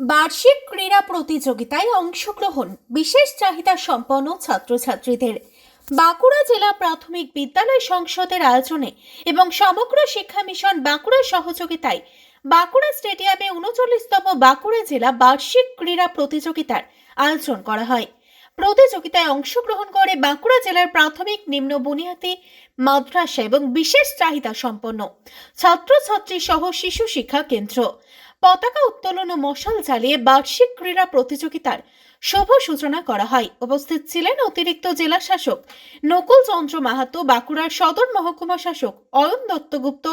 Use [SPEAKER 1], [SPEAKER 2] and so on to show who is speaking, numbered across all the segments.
[SPEAKER 1] বার্ষিক ক্রীড়া প্রতিযোগিতায় অংশগ্রহণ, বিশেষ চাহিদা সম্পন্ন ছাত্রছাত্রীদের। বাঁকুড়া জেলা প্রাথমিক বিদ্যালয় সংসদের আয়োজনে এবং সমগ্র শিক্ষা মিশন বাঁকুড়ার সহযোগিতায় বাঁকুড়া স্টেডিয়ামে উনচল্লিশতম বাঁকুড়া জেলা বার্ষিক ক্রীড়া প্রতিযোগিতার আয়োজন করা হয়। প্রতিযোগিতায় অংশগ্রহণ করে বাঁকুড়া জেলার প্রাথমিক নিম্ন বুনিয়াদী, মাদ্রাসা এবং বিশেষ চাহিদা সম্পন্ন ছাত্রছাত্রী সহ শিশু শিক্ষা কেন্দ্র। পতাকা উত্তোলন ও মশাল জ্বালিয়ে বার্ষিক ক্রীড়া প্রতিযোগিতার শুভ সূচনা করা হয়। উপস্থিত ছিলেন অতিরিক্ত জেলা শাসক নকুল চন্দ্র মাহাতো, বাঁকুড়ার সদর মহকুমা শাসক অয়ন দত্তগুপ্ত,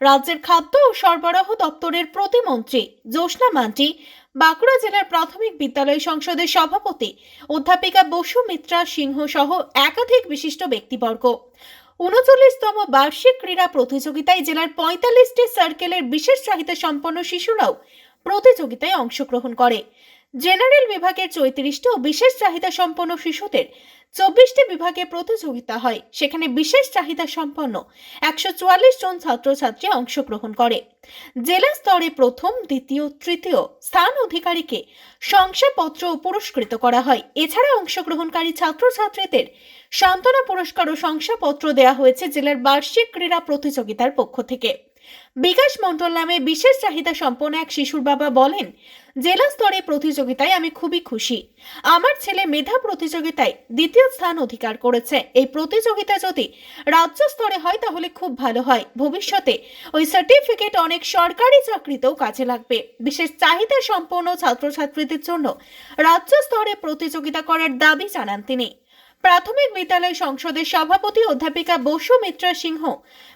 [SPEAKER 1] রাজ্যের খাদ্য ও সরবরাহ দপ্তরের প্রতিমন্ত্রী জ্যোৎস্না মান্টি বাঁকুড়া জেলার প্রাথমিক বিদ্যালয় সংসদের সভাপতি অধ্যাপিকা বসু মিত্রা সিংহ সহ একাধিক বিশিষ্ট ব্যক্তিবর্গ। উনচল্লিশতম বার্ষিক ক্রীড়া প্রতিযোগিতায় জেলার পঁয়তাল্লিশটি সার্কেলের বিশেষ চাহিদা সম্পন্ন শিশুরাও প্রতিযোগিতায় অংশগ্রহণ করে। জেনারেল বিভাগের চৌত্রিশটি ও বিশেষ চাহিদা সম্পন্ন শিশুদের চব্বিশটি বিভাগে প্রতিযোগিতা হয়, সেখানে বিশেষ চাহিদা সম্পন্ন একশো চুয়াল্লিশ জন ছাত্রছাত্রী অংশগ্রহণ করে। জেলা স্তরে প্রথম, দ্বিতীয়, তৃতীয় স্থান অধিকারীকে শংসাপত্র পুরস্কৃত করা হয়। এছাড়া অংশগ্রহণকারী ছাত্রছাত্রীদের সান্ত্বনা পুরস্কার ও শংসাপত্র দেওয়া হয়েছে জেলার বার্ষিক ক্রীড়া প্রতিযোগিতার পক্ষ থেকে। বিকাশ মণ্ডল নামে বিশেষ চাহিদা সম্পন্ন এক শিশুর বাবা বলেন, জেলা স্তরে প্রতিযোগিতায় আমি খুবই খুশি। আমার ছেলে মেধা প্রতিযোগিতায় দ্বিতীয় স্থান অধিকার করেছে। এই প্রতিযোগিতা যদি রাজ্য স্তরে হয় তাহলে খুব ভালো হয়। ভবিষ্যতে ওই সার্টিফিকেট অনেক সরকারি চাকরিতেও কাজে লাগবে। বিশেষ চাহিদা সম্পন্ন ছাত্রছাত্রীদের জন্য রাজ্য স্তরে প্রতিযোগিতা করার দাবি জানান তিনি। প্রাথমিক বিদ্যালয় সংসদের সভাপতি অধ্যাপিকা বসু মিত্রা সিংহ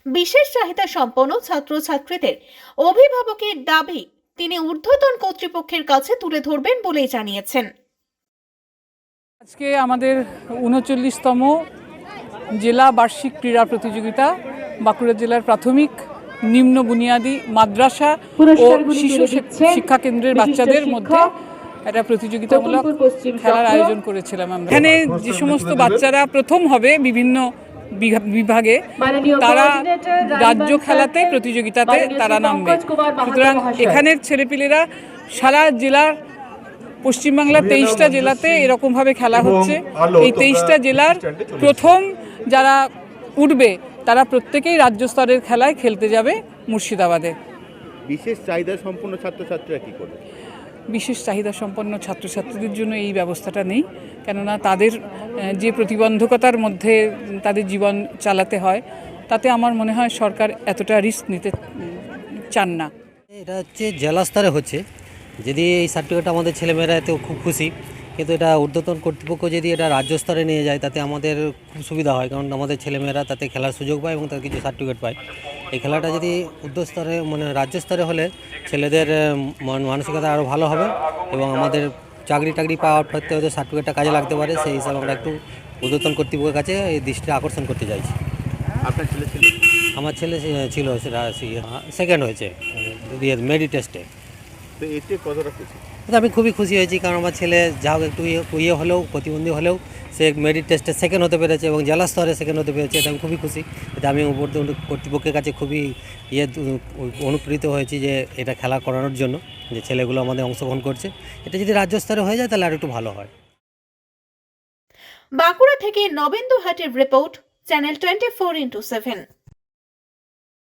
[SPEAKER 1] বিশেষ চাহিদা সম্পন্ন ছাত্রছাত্রীদের অভিভাবকের দাবি তিনি ঊর্ধ্বতন কর্তৃপক্ষের কাছে তুলে ধরবেন বলেই জানিয়েছেন।
[SPEAKER 2] আজকে আমাদের উনচল্লিশতম জেলা বার্ষিক ক্রীড়া প্রতিযোগিতা বাঁকুড়া জেলার প্রাথমিক নিম্ন বুনিয়াদী মাদ্রাসা ও শিশু শিক্ষা কেন্দ্রের বাচ্চাদের মধ্যে একটা প্রতিযোগিতামূলক
[SPEAKER 3] পশ্চিম
[SPEAKER 2] খেলার আয়োজন করেছিলাম আমরা। এখানে যে সমস্ত বাচ্চারা প্রথম হবে বিভিন্ন বিভাগে তারা রাজ্য খেলাতে প্রতিযোগিতাতে তারা নামবে। সুতরাং এখানের ছেলেপিলেরা সারা জেলার পশ্চিমবাংলার তেইশটা জেলাতে এরকমভাবে খেলা হচ্ছে। এই তেইশটা জেলার প্রথম যারা উঠবে তারা প্রত্যেকেই রাজ্য স্তরের খেলায় খেলতে যাবে মুর্শিদাবাদে।
[SPEAKER 4] বিশেষ চাহিদা সম্পন্ন ছাত্রছাত্রীরা কি করবে?
[SPEAKER 2] বিশেষ চাহিদা সম্পন্ন ছাত্রছাত্রীদের জন্য এই ব্যবস্থাটা নেই। কেননা তাদের যে প্রতিবন্ধকতার মধ্যে তাদের জীবন চালাতে হয়, তাতে আমার মনে হয় সরকার এতটা রিস্ক নিতে চান না।
[SPEAKER 5] এটা হচ্ছে জেলা স্তরে হচ্ছে। যদি এই সার্টিফিকেট আমাদের ছেলেমেয়েরা এতে খুব খুশি কিন্তু এটা ঊর্ধ্বতন কর্তৃপক্ষ যদি এটা রাজ্য স্তরে নিয়ে যায় তাতে আমাদের খুব সুবিধা হয়। কারণ আমাদের ছেলেমেয়েরা তাতে খেলার সুযোগ পায় এবং তার কিছু সার্টিফিকেট পায়। এই খেলাটা যদি স্তরে মানে রাজ্য স্তরে হলে ছেলেদের মানসিকতা আরও ভালো হবে এবং আমাদের চাকরি টাকরি পাওয়ার ক্ষেত্রে হয়তো সার্টিফিকেটটা কাজে লাগতে পারে। সেই হিসাবে আমরা একটু ঊর্ধ্বতন কর্তৃপক্ষের কাছে এই দৃষ্টি আকর্ষণ করতে চাইছি।
[SPEAKER 4] আপনার ছেলে ছিল?
[SPEAKER 5] আমার ছেলে ছিল সেকেন্ড হয়েছে মেডি টেস্টে।
[SPEAKER 4] তো এতে কতটা খুশি?
[SPEAKER 5] তো আমি খুবই খুশি হয়েছি, কারণ আমার ছেলে যা হোক একটু ইয়ে ইয়ে হলেও, প্রতিবন্ধী হলেও, সে মেরিট টেস্টে সেকেন্ড হতে পেরেছে এবং জেলা স্তরে সেকেন্ড হতে পেরেছে, এটা আমি খুবই খুশি। এটা আমি উপর- কর্তৃপক্ষের কাছে খুবই ইয়ে অনুপ্রেরিত হয়েছি যে এটা খেলা করানোর জন্য, যে ছেলেগুলো আমাদের অংশগ্রহণ করছে। এটা যদি রাজ্য স্তরে হয়ে যায়, তাহলে আর একটু ভালো হয়।
[SPEAKER 1] বাঁকুড়া থেকে নবেন্দু হাটের report channel twenty four into seven